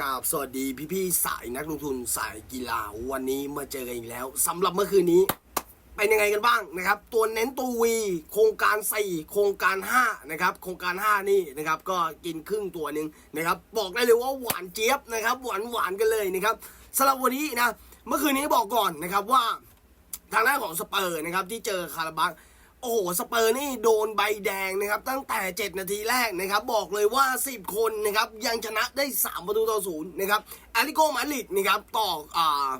กราบสวัสดีพี่ๆสายนักลงทุนสายกีฬาวันนี้มาเจอกันอีกแล้วสำหรับเมื่อคืนนี้ เป็นยังไงกันบ้างนะครับ ตัวเน้นตัววีโครงการ 4 โครงการ 5 นะครับ โครงการ 5 นี่นะครับ ก็กินครึ่งตัวหนึ่งนะครับ บอกได้เลยว่าหวานเจี๊ยบนะครับ หวานหวานกันเลยนะครับสำหรับวันนี้นะเมื่อคืนนี้บอกก่อนนะครับว่า ทางด้านของสเปอร์นะครับที่เจอคาราบัก โอ้โหสเปอร์นี่โดนใบแดงนะครับตั้งแต่ 7 นาทีแรกนะครับบอกเลยว่า 10 คนนะครับยังชนะได้ 3 ประตูต่อศูนย์นะครับแอตเลติโกมาดริดนะครับต่ออ่า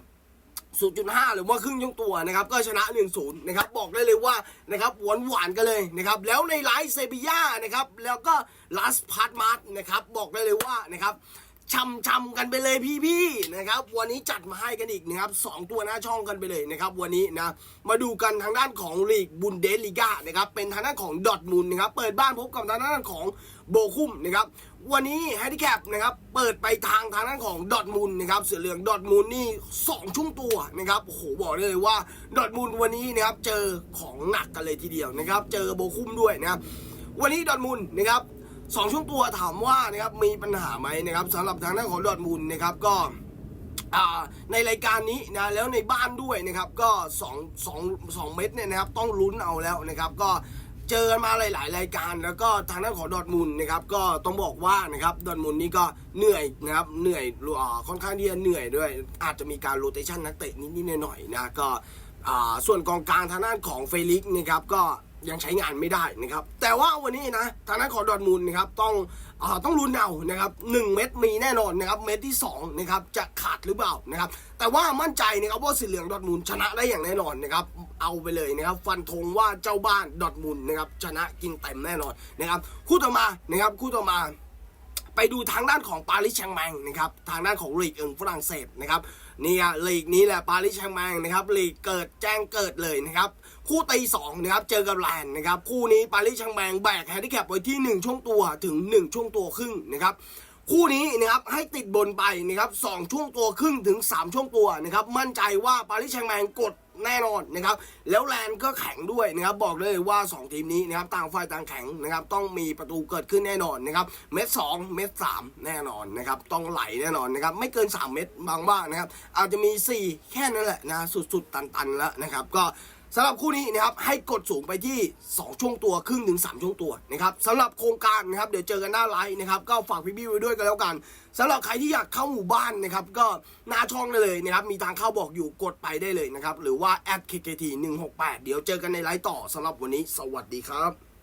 0.5 หรือว่าครึ่งยงตัวนะครับก็ชนะ 1-0 นะครับบอกได้เลยว่านะครับหวานหวานๆกันเลยนะครับแล้วในไลฟ์เซบีย่านะครับแล้วก็ลาสพาร์ตมาร์นะครับบอกได้เลยว่านะครับ ชำชำๆกันไปเลยพี่ๆนะครับ วันนี้จัดมาให้กันอีกนะครับสองตัวหน้าช่องกันไปเลยนะครับ วันนี้นะมาดูกันทางด้านของลีกบุนเดสลีกานะครับเป็นทางด้านของดอทมุนนะครับเปิดบ้านพบกับทางด้านของโบคุมนะครับวันนี้แฮนดิแคปนะครับเปิดไปทางทางด้านของดอทมุนนะครับเสือเหลืองดอทมุนนี่สองช่วงตัวนะครับโอ้โหบอกได้เลยว่าดอทมุนวันนี้นะครับเจอของหนักกันเลยทีเดียวนะครับ เจอโบคุมด้วยนะครับวันนี้ดอทมุนนะครับ สองช่วงตัวถามว่านะครับมีปัญหาไหมนะครับสำหรับทางด้านของดอร์ทมุนด์นะครับก็ในรายการนี้นะแล้วในบ้านด้วยนะครับก็2 2 2เม็ดเนี่ยนะครับต้องลุ้นเอาแล้วนะครับก็เจอกันมาหลาย ๆ รายการแล้วก็ทางด้านของดอร์ทมุนด์นะครับก็ต้องบอกว่านะครับดอร์ทมุนด์นี่ก็เหนื่อยนะครับเหนื่อยค่อนข้างที่จะเหนื่อยด้วย อาจจะมีการโรเตชันนักเตะนิด ๆ หน่อย ๆ นะก็ส่วนกองกลางทางด้านของเฟลิกซ์นะครับก็ ยังใช้งานไม่ได้นะครับ แต่ว่าวันนี้นะทางด้านของดอทมูลนะครับต้องอต้องลุ้นเอานะครับหนึ่งเม็ดมีแน่นอนนะครับเม็ดที่สองนะครับจะขาดหรือเปล่านะครับแต่ว่ามั่นใจนะครับว่าสีเหลืองดอทมูลชนะได้อย่างแน่นอนนะครับเอาไปเลยนะครับฟันธงว่าเจ้าบ้านดอทมูลนะครับชนะกินเต็มแน่นอนนะครับคู่ต่อมานะครับคู่ต่อมา ไปดูทางด้านของปารีสแชงแมงนะครับทางด้านของลีกเอิงฝรั่งเศสนะครับนี่ยลีกนี้แหละปารีสแชงแมงนะครับลีกเกิดแจ้งเกิดเลยนะครับคู่ตีสองนะครับเจอกับแลนนะครับคู่นี้ปารีสแชงแมงแบกแฮนดิแคปไว้ที่ 1 ช่วงตัวถึง 1 ช่วงตัวครึ่งนะครับคู่นี้นะครับให้ติดบนไปนะครับสองช่วงตัวครึ่งถึง 3 ช่วงตัวนะครับมั่นใจว่าปารีสแชงแมงกด แน่นอนนะครับ แล้วแลนด์ก็แข็งด้วยนะครับบอกเลยว่า 2 ทีมนี้นะครับต่างฝ่ายต่างแข็งนะครับต้องมีประตูเกิดขึ้นแน่นอนนะครับเม็ด2เม็ด3แน่นอนนะครับต้องไหลแน่นอนนะครับไม่เกิน 3 เม็ดบางบ้างนะครับอาจจะมี 4 แค่นั้นแหละนะสุดๆตันๆแล้วนะครับก็ สำหรับคู่นี้นะครับให้กดสูงไปที่ 2 ช่วงตัวครึ่งถึง3ช่วงตัวนะครับสำหรับโครงการนะครับเดี๋ยวเจอกันหน้าไลฟ์นะครับก็ฝากพี่ๆไว้ด้วยกันแล้วกันสำหรับใครที่อยากเข้าหมู่บ้านนะครับก็หน้าช่องได้เลยนะครับมีทางเข้าบอกอยู่กดไปได้เลยนะครับหรือว่า @kkt168 เดี๋ยวเจอกันในไลฟ์ต่อสำหรับวันนี้ สวัสดีครับ